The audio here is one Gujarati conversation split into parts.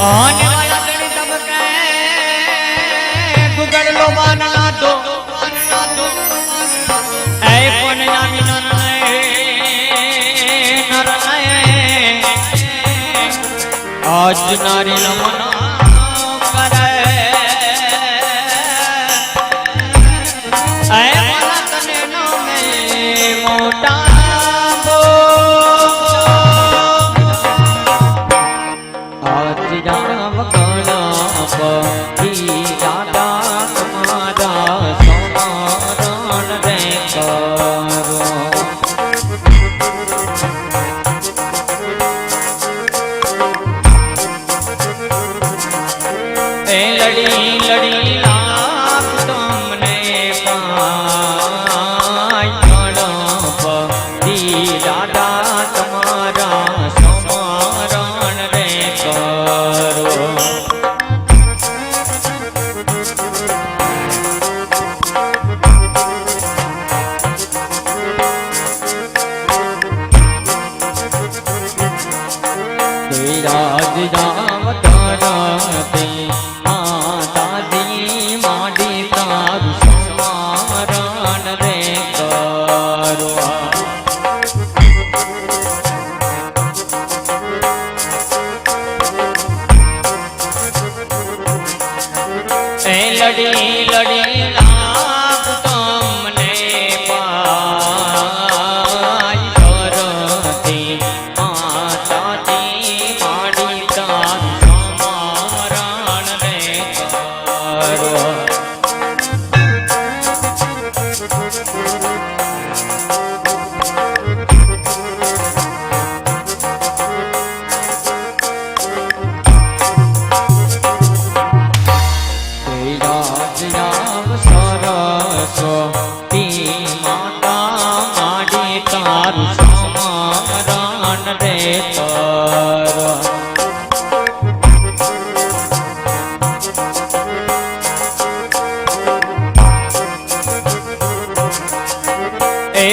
આને વાલા ગણી તમ કહે ગુગળ નમન કરે મોટા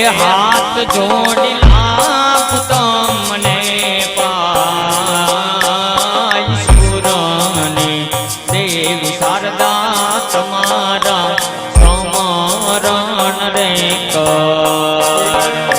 હાથ જોડી લાપ તમને પાય. સુરની દેવી શારદા તમારા સમરણ રે કર.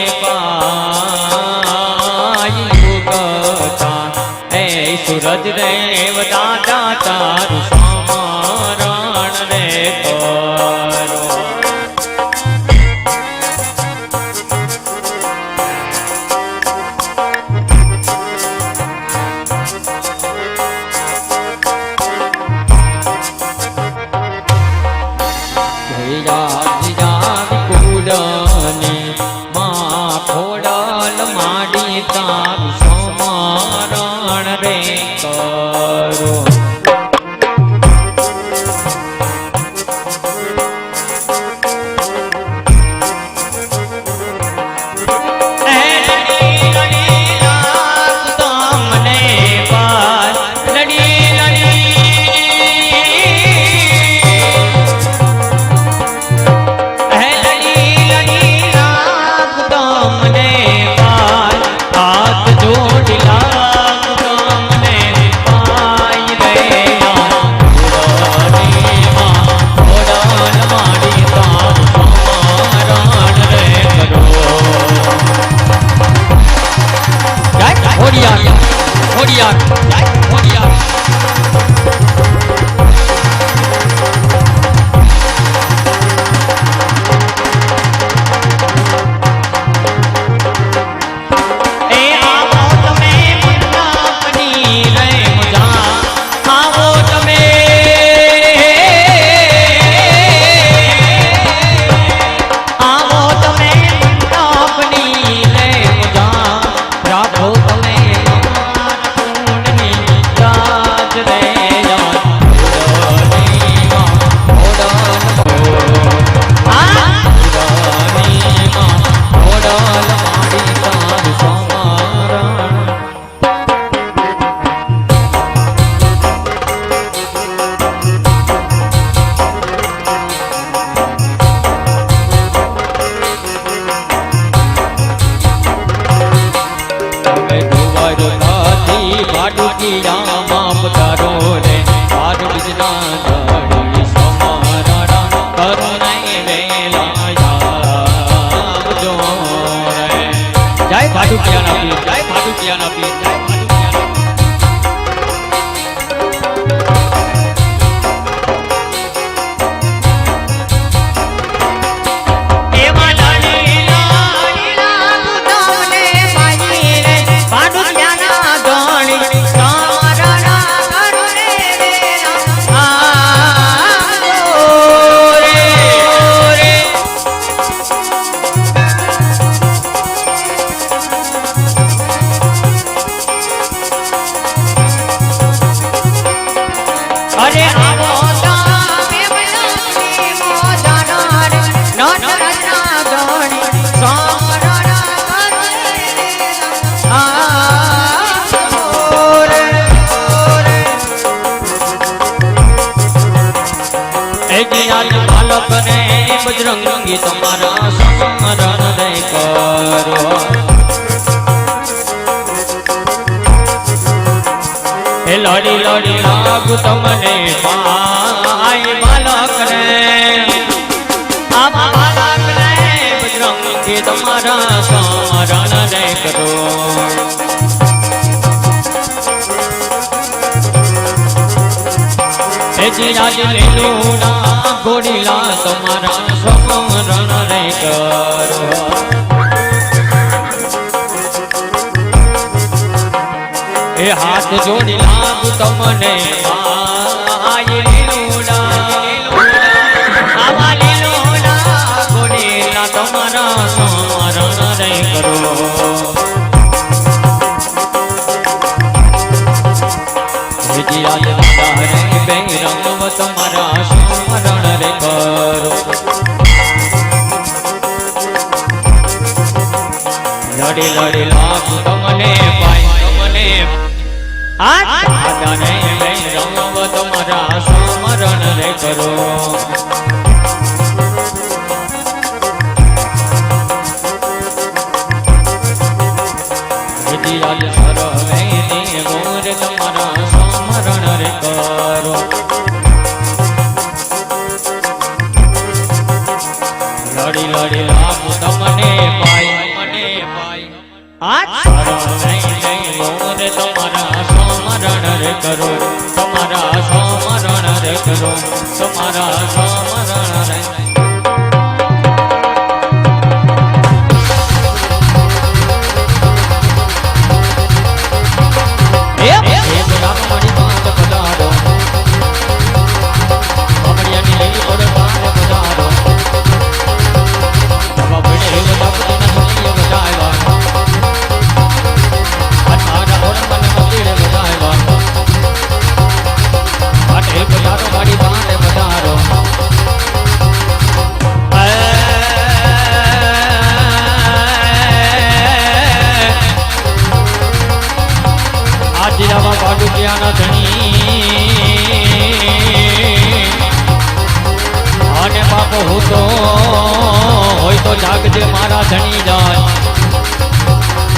Warrior. Đấy, Warrior. Parvati ભાડુકી Rama પધારો રે. પાર્વતી ધરણી સમારા જય ભાડુકિયાના પીર જય ભાડુકિયાના પીર. બજરંગી મારા સમરણ દે કરો. હે લડી લડી, લાગુ તમને પાય બાલક રે. આ બાલક ને બજરંગી મારા સમરણ દે કરો. એજી લીલું ના ગોડીલા તમારા જોડી લાભ તમને તમારા સમરણ કરો. લડી લડી લાગુ તમને પાય મને પાય. તમારા સમરણ રે કરો તમારા સમરણ રે કરો તમારા બાપો હું તો, હોય તો જાગજે મારા ધણી જાય.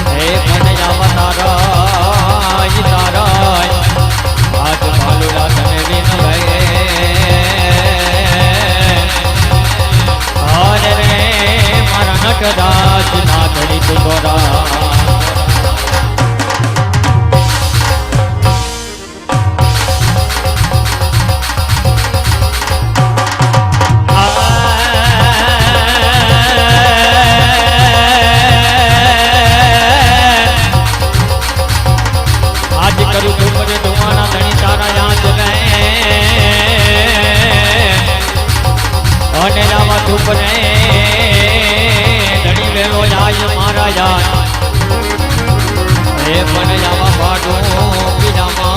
હે મને આવા તારા તારા આજ ભાલુડા તને વિન ભય અરે રે મારા નટરાજ ના ધણી તું કરું તું મને ધણી તારા યાદ રહે અને રામા મારા યાદ. એ પણ જાવા પાડું બીજામાં